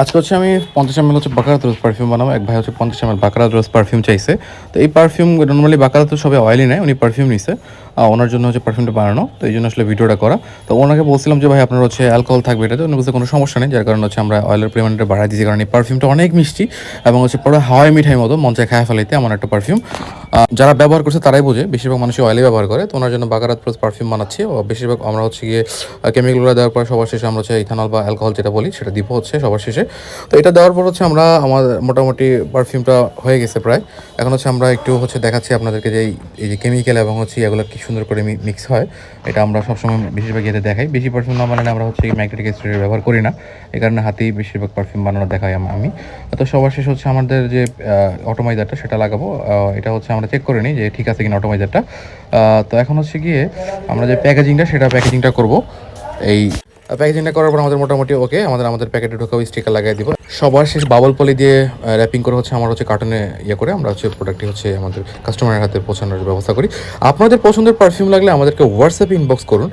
আজকে হচ্ছে আমি পঞ্চাশ এম এল হচ্ছে বাকারাত রোজ পারফিউম বানাবো। এক ভাই হচ্ছে পঞ্চাশ এম এল বাকারাত রোজ পারফিউম চাইছে। তো এই পারফিউম নর্মালি বাকারাত তো সবাই অয়েলি নেয়, উনি পারফিউম নিছে। ওনার জন্য হচ্ছে পারফিউমটা বানানো। তো এই জন্য আসলে ভিডিওটা করা। তো ওনাকে বলছিলাম যে, ভাই, আপনার হচ্ছে অ্যালকোহল থাকবে এটাতে উনি বলছে, কোনো সমস্যা নেই। যার কারণে হচ্ছে আমরা অয়েলের পরিমাণটা বাড়াই দিয়েছি। কারণ এই পারফিউমটা অনেক মিষ্টি এবং হচ্ছে পুরো হাওয়াই মিঠাই মতো মঞ্চে খায় ফেলাইতে এমন একটা পারফিউম যারা ব্যবহার করছে তারাই বোঝে, বেশিরভাগ মানুষই অয়েলে ব্যবহার করে। তো ওনার জন্য বাকারাত রোজ পারফিউম বানাচ্ছি। বেশিরভাগ আমরা হচ্ছে গিয়ে কেমিক্যালগুলো দেওয়ার পর সবার শেষে আমরা হচ্ছে ইথানল বা অ্যালকোহল যেটা বলি, সেটা দিব হচ্ছে সবার শেষে। তো এটা দেওয়ার পর হচ্ছে আমরা আমাদের মোটামুটি পারফিউমটা হয়ে গেছে প্রায়। এখন হচ্ছে আমরা একটু হচ্ছে দেখাচ্ছি আপনাদেরকে যে এই- যে কেমিক্যাল এবং হচ্ছে এগুলো কি সুন্দর করে মিক্স হয়। এটা আমরা সবসময় বেশিরভাগ ইয়েতে দেখাই। বেশি পারফিউম না বানালে আমরা হচ্ছে ম্যাগনেটিক স্প্রে ব্যবহার করি না। এই কারণে হাতেই বেশিরভাগ পারফিউম বানানো দেখাই আমি তো সবার শেষ হচ্ছে আমাদের যে অটোমাইজারটা সেটা লাগাবো। এটা হচ্ছে আমরা চেক করে নিই যে ঠিক আছে কিনা অটোমাইজারটা তো এখন হচ্ছে গিয়ে আমরা যে প্যাকেজিংটা সেটা প্যাকেজিংটা করব। এই প্যাকেজিংটা করার পর আমাদের মোটামুটি ওকে আমাদের আমাদের প্যাকেটে ঢোকাও স্টিকার লাগাই দিব। সবার শেষ বাবল পলি দিয়ে র্যাপিং করে হচ্ছে আমার হচ্ছে কার্টনে ইয়ে করে আমরা হচ্ছে প্রোডাক্টটি হচ্ছে আমাদের কাস্টমারের হাতে পৌঁছানোর ব্যবস্থা করি। আপনাদের পছন্দের পারফিউম লাগলে আমাদেরকে হোয়াটসঅ্যাপে ইনবক্স করুন।